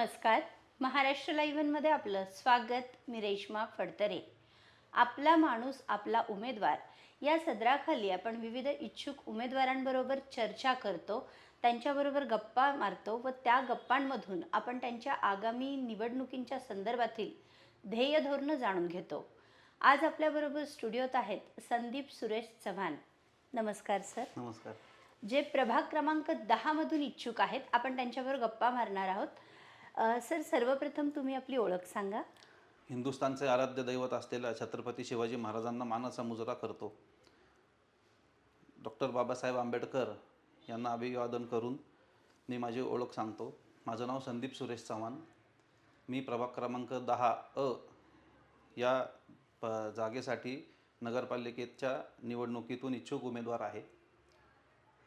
नमस्कार. महाराष्ट्र लाईव्हमध्ये आपलं स्वागत. मी रेश्मा फडतरे. आपला माणूस आपला उमेदवार. या सदराखाली आपण विविध इच्छुक उमेदवारांबरोबर चर्चा करतो. त्यांच्याबरोबर गप्पा मारतो व त्या गप्पांमधून आपण त्यांच्या आगामी निवडणुकींच्या संदर्भातील ध्येय धोरणं जाणून घेतो. आज आपल्याबरोबर स्टुडिओत आहेत संदीप सुरेश चव्हाण. नमस्कार सर. नमस्कार. जे प्रभाग क्रमांक दहामधून इच्छुक आहेत आपण त्यांच्याबरोबर गप्पा मारणार आहोत. अ, सर सर्वप्रथम तुम्ही आपली ओळख सांगा. हिंदुस्थानचे आराध्य दैवत असलेल्या छत्रपती शिवाजी महाराजांना मानाचा मुजरा करतो. डॉक्टर बाबासाहेब आंबेडकर यांना अभिवादन करून मी माझी ओळख सांगतो. माझं नाव संदीप सुरेश चव्हाण. मी प्रभाग क्रमांक दहा अ या प जागेसाठी नगरपालिकेच्या निवडणुकीतून इच्छुक उमेदवार आहे.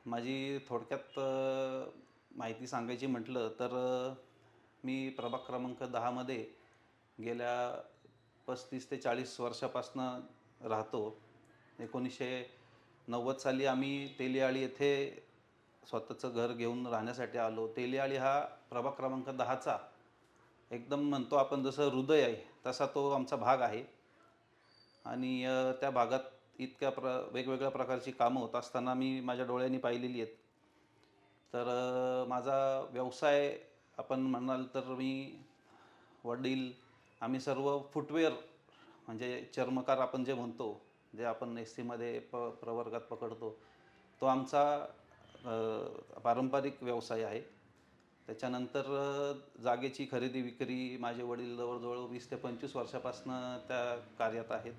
माझी थोडक्यात अ, माहिती सांगायची म्हटलं तर अ, मी प्रभाग क्रमांक दहामध्ये गेल्या पस्तीस ते चाळीस वर्षापासनं राहतो. एकोणीसशे नव्वद साली आम्ही तेलियाळी येथे स्वतःचं घर घेऊन राहण्यासाठी आलो. तेलियाळी हा प्रभाग क्रमांक दहाचा एकदम म्हणतो आपण जसं हृदय आहे तसा तो आमचा भाग आहे. आणि त्या भागात इतक्या प्र वेगवेगळ्या प्रकारची कामं होत असताना मी माझ्या डोळ्यांनी पाहिलेली आहेत. तर माझा व्यवसाय आपण म्हणाल तर मी वडील आम्ही सर्व फुटवेअर म्हणजे चर्मकार आपण जे म्हणतो जे आपण एस सीमध्ये प प्रवर्गात पकडतो तो आमचा पारंपरिक व्यवसाय आहे. त्याच्यानंतर जागेची खरेदी विक्री माझे वडील जवळजवळ वीस ते पंचवीस वर्षापासनं त्या कार्यात आहेत.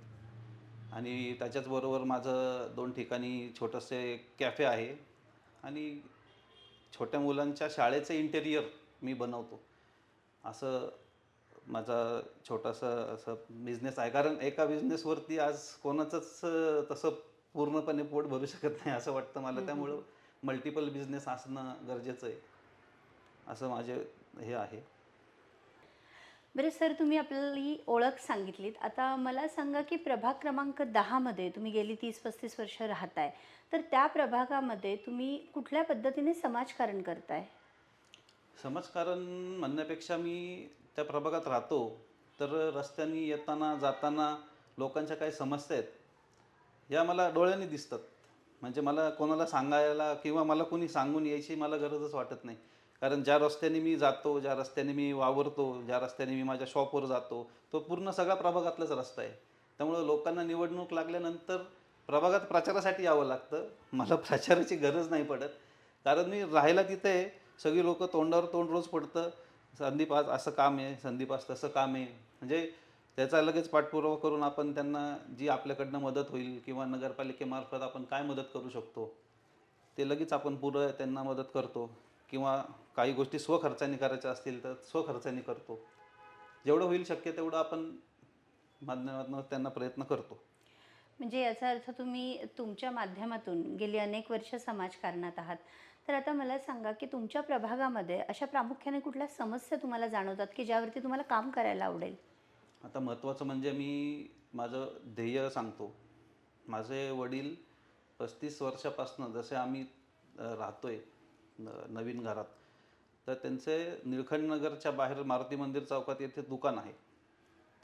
आणि त्याच्याचबरोबर माझं दोन ठिकाणी छोटंसे कॅफे आहे. आणि छोट्या मुलांच्या शाळेचं इंटेरियर मी बनवतो. असं माझा छोटासा असं बिझनेस आहे. कारण एका बिझनेसवरती आज कोणाचंच तसं पूर्णपणे पोट भरू शकत नाही असं वाटतं मला. त्यामुळं मल्टिपल बिझनेस असणं गरजेचं आहे. असं माझे हे आहे. बरं सर तुम्ही आपली ओळख सांगितलीत. आता मला सांगा की प्रभाग क्रमांक दहामध्ये तुम्ही गेली तीस पस्तीस वर्ष राहताय. तर त्या प्रभागामध्ये तुम्ही कुठल्या पद्धतीने समाजकारण करताय? समाजकारण म्हणण्यापेक्षा मी त्या प्रभागात राहतो तर रस्त्याने येताना जाताना लोकांच्या काही समस्या आहेत या मला डोळ्यांनी दिसतात. म्हणजे मला कोणाला सांगायला किंवा मला कोणी सांगून यायची मला गरजच वाटत नाही. कारण ज्या रस्त्याने मी जातो ज्या रस्त्याने मी वावरतो ज्या रस्त्याने मी माझ्या शॉपवर जातो तो पूर्ण सगळा प्रभागातलाच रस्ता आहे. त्यामुळं लोकांना निवडणूक लागल्यानंतर प्रभागात प्रचारासाठी यावं लागतं. मला प्रचाराची गरज नाही पडत. कारण मी राहायला तिथे आहे. सगळी लोक तोंडावर तोंड रोज पडतं संदीप आज असं काम आहे संदीप आज तसं काम आहे. म्हणजे त्याचा लगेच पाठपुरावा करून आपण त्यांना जी आपल्याकडनं मदत होईल किंवा नगरपालिकेमार्फत आपण काय मदत करू शकतो ते लगेच आपण पुरं त्यांना मदत करतो. किंवा काही गोष्टी स्वखर्चाने करायच्या असतील तर स्वखर्चाने करतो. जेवढं होईल शक्य तेवढं आपण माध्यमातून त्यांना प्रयत्न करतो. म्हणजे याचा अर्थ तुम्ही तुमच्या माध्यमातून गेली अनेक वर्ष समाजकारणात आहात. तर आता मला सांगा की तुमच्या प्रभागामध्ये अशा प्रामुख्याने कुठल्या समस्या तुम्हाला जाणवतात की ज्यावरती तुम्हाला काम करायला आवडेल? आता महत्त्वाचं म्हणजे मी माझं ध्येय सांगतो. माझे वडील पस्तीस वर्षापासून जसे आम्ही राहतो राहतोय न नवीन घरात तर त्यांचे निळखंड नगरच्या बाहेर मारुती मंदिर चौकात येथे दुकान आहे.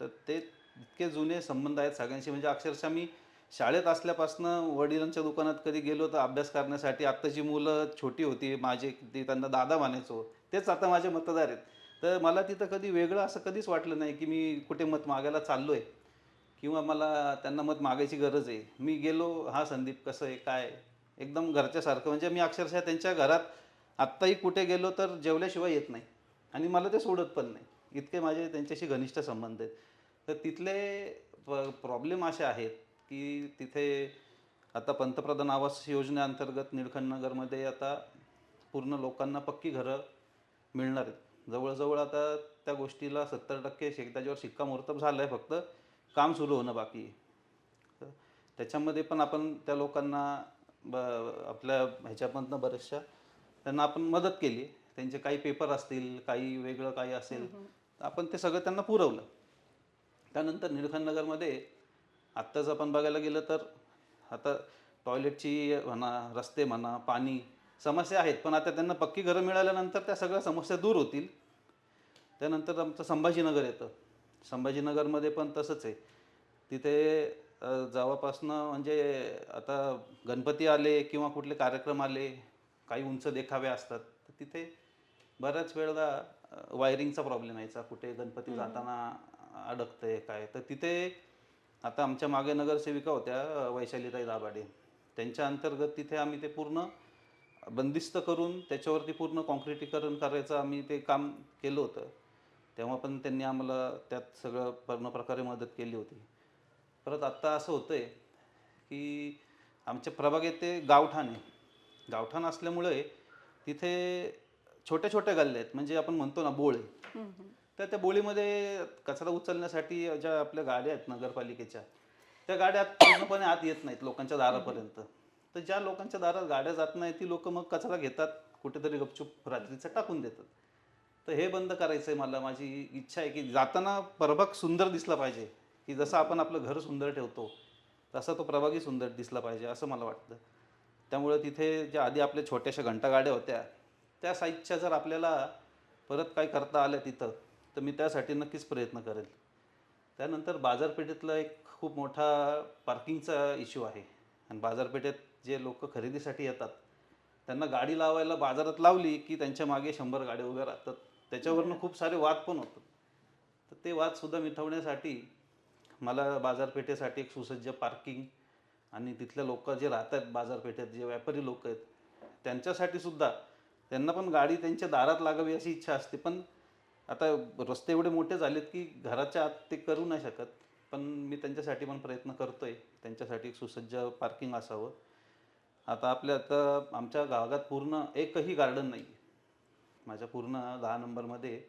तर ते इतके जुने संबंध आहेत सगळ्यांशी. म्हणजे अक्षरशः मी शाळेत असल्यापासनं वडिलांच्या दुकानात कधी गेलो तर अभ्यास करण्यासाठी आत्ताची मुलं छोटी होती माझे ती त्यांना दादा मानायचो तेच आता माझे मतदार आहेत. तर मला तिथं कधी वेगळं असं कधीच वाटलं नाही की मी कुठे मत मागायला चाललो आहे किंवा मला त्यांना मत मागायची गरज आहे. मी गेलो हा संदीप कसं आहे काय एकदम घरच्यासारखं. म्हणजे मी अक्षरशः त्यांच्या घरात आत्ताही कुठे गेलो तर जेवल्याशिवाय येत नाही. आणि मला ते सोडत पण नाही. इतके माझे त्यांच्याशी घनिष्ठ संबंध आहेत. तर तिथले प्रॉब्लेम असे आहेत की तिथे आता पंतप्रधान आवास योजनेअंतर्गत निळखंड नगरमध्ये आता पूर्ण लोकांना पक्की घरं मिळणार आहेत. जवळजवळ आता त्या गोष्टीला सत्तर टक्के शे त्याच्यावर शिक्कामोर्तब झालं आहे फक्त. काम सुरू होणं बाकी त्याच्यामध्ये पण आपण त्या लोकांना ब आपल्या ह्याच्यामधनं बऱ्याचशा त्यांना आपण मदत केली. त्यांचे काही पेपर असतील काही वेगळं काही असेल आपण ते सगळं त्यांना पुरवलं. त्यानंतर निळखंड नगरमध्ये आत्ताच आपण बघायला गेलं तर आता टॉयलेटची म्हणा रस्ते म्हणा पाणी समस्या आहेत पण आता त्यांना पक्की घरं मिळाल्यानंतर त्या सगळ्या समस्या दूर होतील. त्यानंतर आमचं संभाजीनगर येतं. संभाजीनगरमध्ये पण तसंच आहे. तिथे अ, जेव्हापासनं म्हणजे आता गणपती आले किंवा कुठले कार्यक्रम आले काही उंच देखावे असतात तर तिथे बऱ्याच वेळेला वायरिंगचा प्रॉब्लेम यायचा. कुठे गणपती जाताना अडकतंय काय तर तिथे आता आमच्या मागे नगरसेविका होत्या वैशालीताई दाभाडे. त्यांच्या अंतर्गत तिथे आम्ही ते पूर्ण बंदिस्त करून त्याच्यावरती पूर्ण कॉन्क्रिटीकरण करायचं आम्ही ते काम केलं होतं. तेव्हा पण त्यांनी आम्हाला त्यात सगळं पूर्ण प्रकारे मदत केली होती. परत आत्ता असं होतं आहे की आमच्या प्रभाग येथे गावठाण. आहे गावठाण असल्यामुळे तिथे छोट्या छोट्या गल्ल्या आहेत. म्हणजे आपण म्हणतो ना बोळे. तर त्या बोळीमध्ये कचरा उचलण्यासाठी ज्या आपल्या गाड्या आहेत नगरपालिकेच्या त्या गाड्या पूर्णपणे आत येत नाहीत लोकांच्या दारापर्यंत. तर ज्या लोकांच्या दारात गाड्या जात नाही ती लोक मग कचरा घेतात कुठेतरी गपचूप रात्रीचं टाकून देतात. तर हे बंद करायचं आहे मला. माझी इच्छा आहे की जाताना प्रभाग सुंदर दिसला पाहिजे. की जसं आपण आपलं घर सुंदर ठेवतो तसा तो प्रभागही सुंदर दिसला पाहिजे असं मला वाटतं. त्यामुळे तिथे ज्या आधी आपल्या छोट्याशा घंटागाड्या होत्या त्या साईजच्या जर आपल्याला परत काय करता आल्या तिथं तर मी त्यासाठी नक्कीच प्रयत्न करेल. त्यानंतर बाजारपेठेतला एक खूप मोठा पार्किंगचा इश्यू आहे. आणि बाजारपेठेत जे लोक खरेदीसाठी येतात त्यांना गाडी लावायला बाजारात लावली की त्यांच्या मागे शंभर गाड्या उभ्या राहतात. त्याच्यावरनं खूप सारे वाद पण होतात. तर ते वादसुद्धा मिटवण्यासाठी मला बाजारपेठेसाठी एक सुसज्ज पार्किंग आणि तिथल्या लोक जे राहतात बाजारपेठेत जे व्यापारी लोक आहेत त्यांच्यासाठी सुद्धा त्यांना पण गाडी त्यांच्या दारात लागावी अशी इच्छा असते. पण आता रस्ते एवढे मोठे झालेत की घराच्या आत ते करू नाही शकत. पण मी त्यांच्यासाठी पण प्रयत्न करतो आहे त्यांच्यासाठी एक सुसज्ज पार्किंग असावं. आता आपल्या आता आमच्या गावात पूर्ण एकही गार्डन नाही आहे माझ्या पूर्ण दहा नंबरमध्ये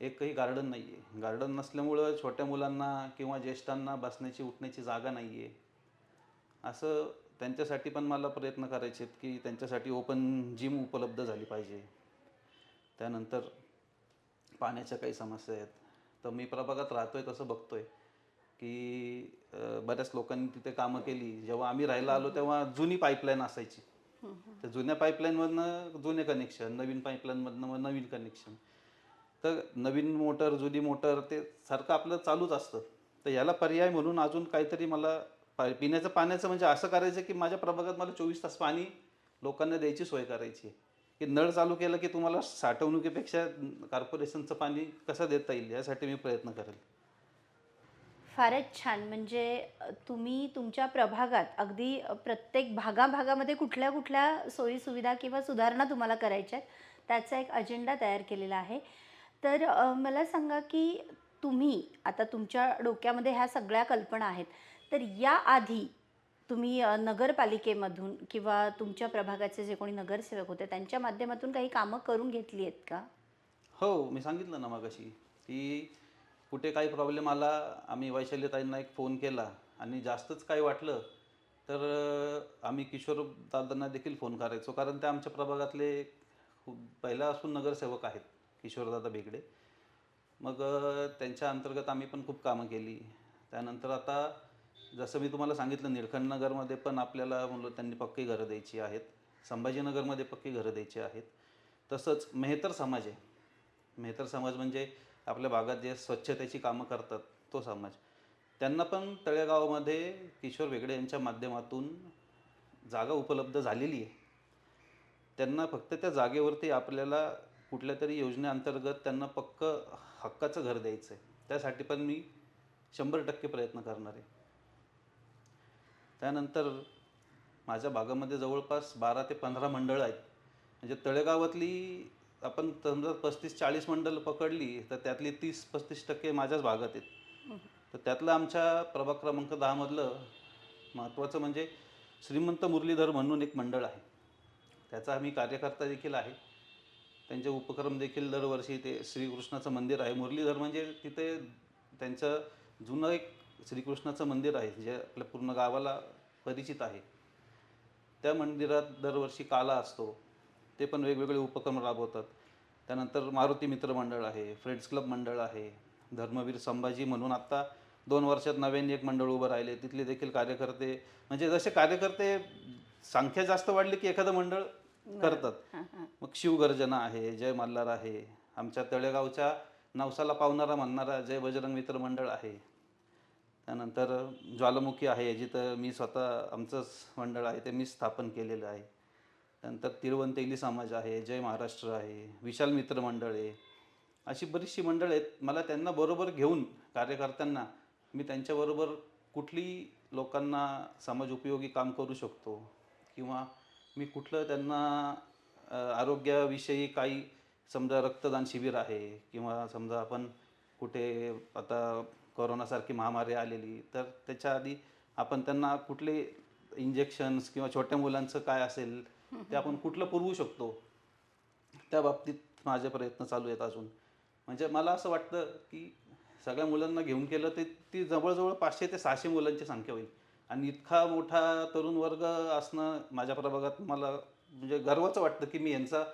एकही गार्डन नाही आहे गार्डन नसल्यामुळं छोट्या मुलांना किंवा ज्येष्ठांना बसण्याची उठण्याची जागा नाही आहे असं त्यांच्यासाठी पण मला प्रयत्न करायचे आहेत की त्यांच्यासाठी ओपन जिम उपलब्ध झाली पाहिजे. त्यानंतर पाण्याच्या काही समस्या आहेत. तर मी प्रभागात राहतोय तसं बघतोय की अं, बऱ्याच लोकांनी तिथे कामं केली. जेव्हा आम्ही राहायला आलो तेव्हा जुनी पाईपलाईन असायची. तर जुन्या पाईपलाईनमधनं जुने कनेक्शन नवीन पाईपलाईनमधनं मग नवीन कनेक्शन. तर नवीन मोटर जुनी मोटर ते सारखं आपलं चालूच असतं. तर याला पर्याय म्हणून अजून काहीतरी मला पा पिण्याचं पाण्याचं म्हणजे असं करायचं की माझ्या प्रभागात मला चोवीस तास पाणी लोकांना द्यायची सोय करायची की नळ चालू केलं की तुम्हाला साठवणुकीपेक्षा कॉर्पोरेशनचं पाणी कसं देता येईल? यासाठी मी प्रयत्न करेल. फारच छान. म्हणजे तुम्ही तुमच्या प्रभागात अगदी प्रत्येक भागाभागामध्ये कुठल्या कुठल्या सोयीसुविधा किंवा सुधारणा तुम्हाला करायच्या आहेत त्याचा एक अजेंडा तयार केलेला आहे. तर मला सांगा की तुम्ही आता तुमच्या डोक्यामध्ये ह्या सगळ्या कल्पना आहेत तर याआधी तुम्ही नगरपालिकेमधून किंवा तुमच्या प्रभागाचे जे कोणी नगरसेवक होते त्यांच्या माध्यमातून काही कामं करून घेतली आहेत का? हो मी सांगितलं ना मगाशी की कुठे काही प्रॉब्लेम आला आम्ही वैशालीताईंना एक फोन केला आणि जास्तच काही वाटलं तर आम्ही किशोर दादांना देखील फोन करायचो. कारण ते आमच्या प्रभागातले पहिला पहिल्यापासून नगरसेवक आहेत किशोरदादा बेगडे मग त्यांच्या अंतर्गत आम्ही पण खूप कामं केली. त्यानंतर आता जसं मी तुम्हाला सांगितलं निळखंड नगरमध्ये पण आपल्याला मुलं त्यांनी पक्की घरं द्यायची आहेत. संभाजीनगरमध्ये पक्की घरं द्यायची आहेत. तसंच मेहतर समाज आहे. मेहतर समाज म्हणजे आपल्या भागात जे स्वच्छतेची कामं करतात तो समाज. त्यांना पण तळेगावामध्ये किशोर वेगडे यांच्या माध्यमातून जागा उपलब्ध झालेली आहे. त्यांना फक्त त्या जागेवरती आपल्याला कुठल्या तरी योजनेअंतर्गत त्यांना पक्क हक्काचं घर द्यायचं आहे त्यासाठी पण मी शंभर टक्के प्रयत्न करणार आहे. त्यानंतर माझ्या भागामध्ये जवळपास बारा ते पंधरा मंडळं आहेत. म्हणजे तळेगावातली आपण समजा पस्तीस चाळीस मंडळ पकडली तर त्यातली तीस पस्तीस टक्के माझ्याच भागात आहेत. तर त्यातलं आमच्या प्रभाग क्रमांक दहामधलं महत्त्वाचं म्हणजे श्रीमंत मुरलीधर म्हणून एक मंडळ आहे. त्याचा आम्ही कार्यकर्ता देखील आहे. त्यांचे उपक्रम देखील दरवर्षी ते श्रीकृष्णाचं मंदिर आहे. मुरलीधर म्हणजे तिथे त्यांचं जुनं एक श्रीकृष्णाचं मंदिर आहे जे आपल्या पूर्ण गावाला परिचित आहे. त्या मंदिरात दरवर्षी काला असतो. ते पण वेगवेगळे उपक्रम राबवतात. त्यानंतर मारुती मित्र मंडळ आहे फ्रेंड्स क्लब मंडळ आहे धर्मवीर संभाजी म्हणून आत्ता दोन वर्षात नव्याने एक मंडळ उभं राहिले. तिथले देखील कार्यकर्ते म्हणजे जसे कार्यकर्ते संख्या जास्त वाढली की एखादं मंडळ करतात. मग शिवगर्जना आहे जय मल्हार आहे आमच्या तळेगावच्या नवसाला पावणारा म्हणणारा जय बजरंग मित्र मंडळ आहे. त्यानंतर ज्वालामुखी आहे जिथं मी स्वतः आमचंच मंडळ आहे ते मी स्थापन केलेलं आहे. त्यानंतर तिरुवंतेली समाज आहे जय महाराष्ट्र आहे विशाल मित्र मंडळ आहे. अशी बरीचशी मंडळ आहेत. मला त्यांना बरोबर घेऊन कार्यकर्त्यांना मी त्यांच्याबरोबर कुठली लोकांना समाज उपयोगी काम करू शकतो किंवा मी कुठलं त्यांना आरोग्याविषयी काही समजा रक्तदान शिबिर आहे किंवा समजा आपण कुठे आता कोरोनासारखी महामारी आलेली तर त्याच्या आधी आपण त्यांना कुठले इंजेक्शन्स किंवा छोट्या मुलांचं काय असेल ते आपण कुठलं पुरवू शकतो? त्या बाबतीत माझे प्रयत्न चालू आहेत अजून. म्हणजे मला असं वाटतं की सगळ्या मुलांना घेऊन केलं ते ती जवळजवळ पाचशे ते सहाशे मुलांची संख्या होईल. आणि इतका मोठा तरुण वर्ग असणं माझ्या प्रभागात मला म्हणजे गर्वाचं वाटतं की मी यांचा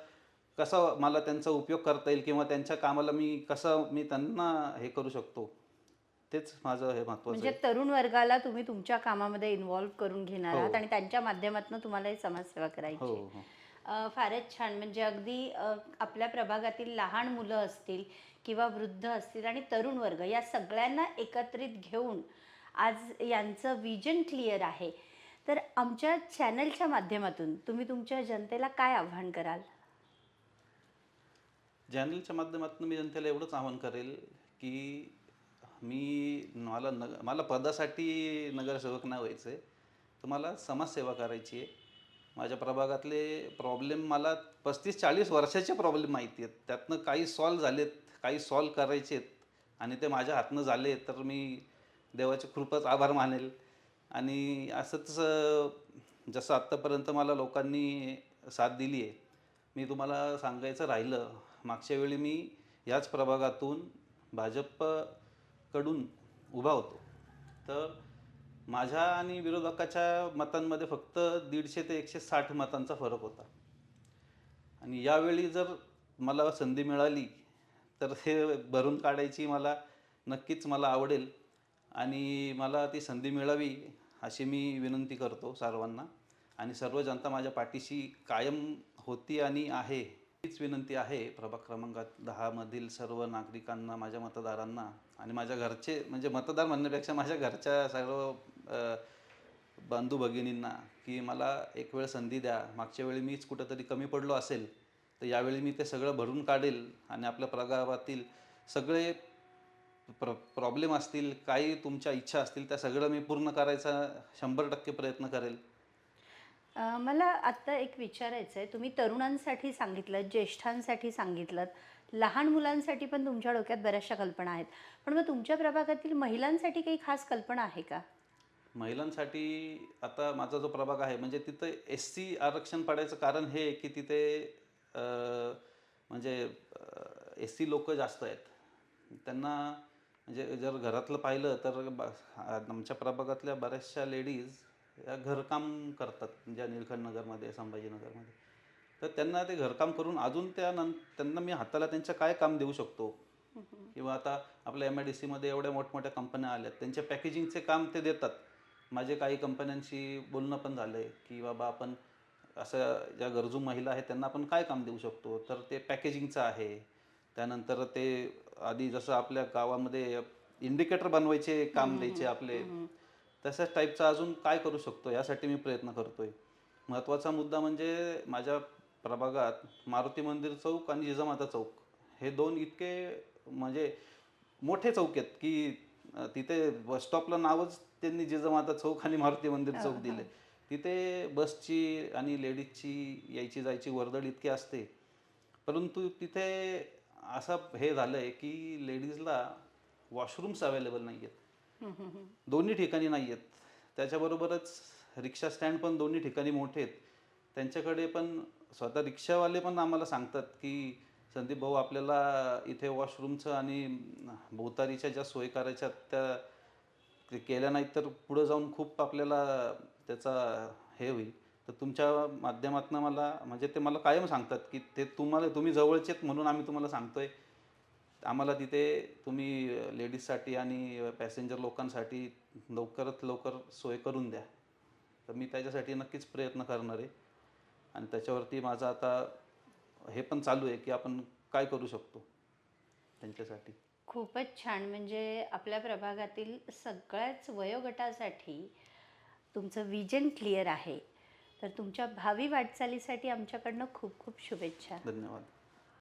कसा मला त्यांचा उपयोग करता येईल किंवा त्यांच्या कामाला मी कसं मी त्यांना हे करू शकतो. तेच माझं हे महत्त्वाचं म्हणजे तरुण वर्गाला तुम्ही तुमच्या कामामध्ये इन्व्हॉल्व करून घेणार हो. आहात आणि त्यांच्या माध्यमातून तुम्हाला ही समाजसेवा करायची हो आहे. हो. फारच छान. म्हणजे अगदी आपल्या प्रभागातील लहान मुलं असतील किंवा वृद्ध असतील आणि तरुण वर्ग या सगळ्यांना एकत्रित घेऊन आज यांचं विजन क्लिअर आहे. तर आमच्या चॅनलच्या माध्यमातून तुम्ही तुमच्या जनतेला काय आव्हान कराल? चॅनलच्या माध्यमातून मी जनतेला एवढंच आवाहन करेल की मी मला नग मला पदासाठी नगरसेवक नाही व्हायचं आहे तर मला समाजसेवा करायची आहे. माझ्या प्रभागातले प्रॉब्लेम मला पस्तीस चाळीस वर्षाचे प्रॉब्लेम माहिती आहेत. त्यातनं काही सॉल्व झालेत काही सॉल्व करायचे आहेत. आणि ते माझ्या हातनं झाले तर मी देवाचे खूपच आभार मानेल. आणि असंच जसं आत्तापर्यंत मला लोकांनी साथ दिली आहे मी तुम्हाला सांगायचं राहिलं मागच्या वेळी मी याच प्रभागातून भाजप कडून उभा होतो. तर माझ्या आणि विरोधकाच्या मतांमध्ये फक्त दीडशे ते एकशे साठ मतांचा फरक होता. आणि यावेळी जर मला संधी मिळाली तर हे भरून काढायची मला नक्कीच मला आवडेल आणि मला ती संधी मिळावी अशी मी विनंती करतो सर्वांना. आणि सर्व जनता माझ्या पाठीशी कायम होती आणि आहे. हीच विनंती आहे प्रभाग क्रमांक दहामधील सर्व नागरिकांना माझ्या मतदारांना आणि माझ्या घरचे म्हणजे मतदार म्हणण्यापेक्षा माझ्या घरच्या सर्व अ, बंधू भगिनींना की मला एक वेळ संधी द्या. मागच्या वेळी मीच कुठंतरी कमी पडलो असेल तर यावेळी मी ते सगळं भरून काढेल आणि आपल्या प्रगावातील सगळे प्र प्रॉब्लेम असतील काही तुमच्या इच्छा असतील त्या सगळं मी पूर्ण करायचा शंभर टक्के प्रयत्न करेल. मला आत्ता एक विचारायचं आहे तुम्ही तरुणांसाठी सांगितलं ज्येष्ठांसाठी सांगितलं लहान मुलांसाठी पण तुमच्या डोक्यात बऱ्याचशा कल्पना आहेत. पण मग तुमच्या प्रभागातील महिलांसाठी काही खास कल्पना आहे का? महिलांसाठी आता माझा जो प्रभाग आहे म्हणजे तिथं एस सी आरक्षण पडायचं कारण हे की तिथे म्हणजे एस सी लोक जास्त आहेत. त्यांना म्हणजे जर घरातलं पाहिलं तर आमच्या प्रभागातल्या बऱ्याचशा लेडीज घरकाम करतात ज्या निलखंड नगरमध्ये संभाजीनगरमध्ये तर त्यांना ते घरकाम करून अजून त्या नं त्यांना मी हाताला त्यांच्या काय काम देऊ शकतो? किंवा आता आपल्या एम आय डी सीमध्ये एवढ्या मोठमोठ्या कंपन्या आल्यात त्यांच्या पॅकेजिंगचे काम ते देतात. माझे काही कंपन्यांशी बोलणं पण झालं आहे की बाबा आपण असं ज्या गरजू महिला आहेत त्यांना आपण काय काम देऊ शकतो? तर ते पॅकेजिंगचं आहे. त्यानंतर ते आधी जसं आपल्या गावामध्ये इंडिकेटर बनवायचे काम द्यायचे आपले. तशाच टाईपचं अजून काय करू शकतो यासाठी मी प्रयत्न करतोय. महत्त्वाचा मुद्दा म्हणजे माझ्या प्रभागात मारुती मंदिर चौक आणि जिजामाता चौक हे दोन इतके म्हणजे मोठे चौक आहेत की तिथे बस स्टॉपला नावच त्यांनी जिजामाता चौक आणि मारुती मंदिर चौक दिले तिथे बसची आणि लेडीजची यायची जायची वर्दळ इतकी असते. परंतु तिथे असं हे झालं आहे की लेडीजला वॉशरूम्स अवेलेबल नाही आहेत दोन्ही ठिकाणी नाही आहेत. त्याच्याबरोबरच रिक्षा स्टँड पण दोन्ही ठिकाणी मोठे आहेत. त्यांच्याकडे पण स्वतः रिक्षावाले पण आम्हाला सांगतात की संदीप भाऊ आपल्याला इथे वॉशरूमचं आणि भोवतारीच्या ज्या सोय करायच्या त्या ते केल्या नाहीत तर पुढं जाऊन खूप आपल्याला त्याचा हे होईल. तर तुमच्या माध्यमातून मला म्हणजे ते मला कायम सांगतात की ते तुम्हाला तुम्ही जवळचेत म्हणून आम्ही तुम्हाला सांगतोय. आम्हाला तिथे तुम्ही लेडीजसाठी आणि पॅसेंजर लोकांसाठी लवकरात लवकर सोय करून द्या. तर मी त्याच्यासाठी नक्कीच प्रयत्न करणार आहे. आणि त्याच्यावरती माझं आता हे पण चालू आहे की आपण काय करू शकतो त्यांच्यासाठी. खूपच छान. म्हणजे आपल्या प्रभागातील सगळ्याच वयोगटासाठी तुमचं विजन क्लिअर आहे. तर तुमच्या भावी वाटचालीसाठी आमच्याकडनं खूप खूप शुभेच्छा. धन्यवाद.